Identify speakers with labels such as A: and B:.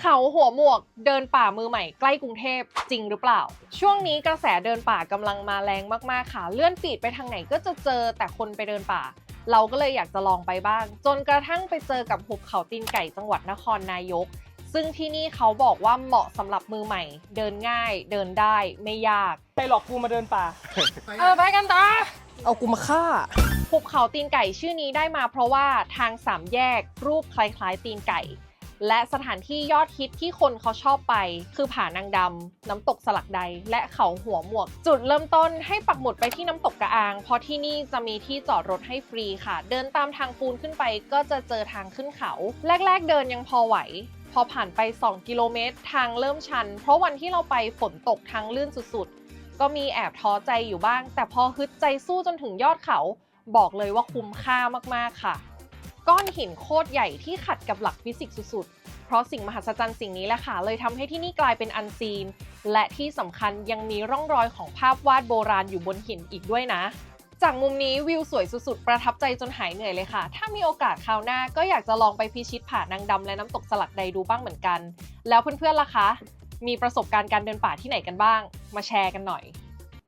A: เขาหัวหมวกเดินป่ามือใหม่ใกล้กรุงเทพจริงหรือเปล่า ช่วงนี้กระแสเดินป่ากำลังมาแรงมากๆค่ะ เลื่อนฟีดไปทางไหนก็จะเจอแต่คนไปเดินป่า เราก็เลยอยากจะลองไปบ้าง จนกระทั่งไปเจอกับหุบเขาตีนไก่จังหวัดนครนายก ซึ่งที่นี่เขาบอกว่าเหมาะสำหรับมือใหม่ เดินง่าย เดินได้ไม่ยาก
B: ใครหลอกกูมาเดินป่า
A: เออไปกันต่อ
C: เอากูมาฆ่า
A: หุบเขาตีนไก่ชื่อนี้ได้มาเพราะว่าทางสามแยกรูปคล้ายๆตีนไก่ และสถานที่ยอดฮิตที่คนเขาชอบไป คือผานางดำน้ำตกสลักใด และเขาหัวหมวก จุดเริ่มต้นให้ปักหมุดไปที่น้ำตกกระอาง เพราะที่นี่จะมีที่จอดรถให้ฟรีค่ะ เดินตามทางปูนขึ้นไปก็จะเจอทางขึ้นเขา แรก ๆ เดินยังพอไหวพอผ่านไป 2 กิโลเมตร ทางเริ่มชัน เพราะวันที่เราไปฝนตกทางลื่นสุดๆ ก็มีแอบท้อใจอยู่บ้าง แต่พอฮึดใจสู้จนถึงยอดเขา บอกเลยว่าคุ้มค่ามากๆค่ะ ก้อนหินโคตรใหญ่ที่ขัดกับหลักฟิสิกส์สุดๆ เพราะสิ่งมหัศจรรย์สิ่งนี้แหละค่ะ เลยทำให้ที่นี่กลายเป็นอันซีน และที่สำคัญยังมีร่องรอยของภาพวาดโบราณอยู่บนหินอีกด้วยนะ จากมุมนี้วิวสวยสุดๆ ประทับใจจนหายเหนื่อยเลยค่ะ ถ้ามีโอกาสคราวหน้าก็อยากจะลองไปพิชิตผานางดำและน้ำตกสลักใดดูบ้างเหมือนกัน แล้วเพื่อนๆล่ะคะ มีประสบการณ์การเดินป่าที่ไหนกันบ้าง มาแชร์กันหน่อย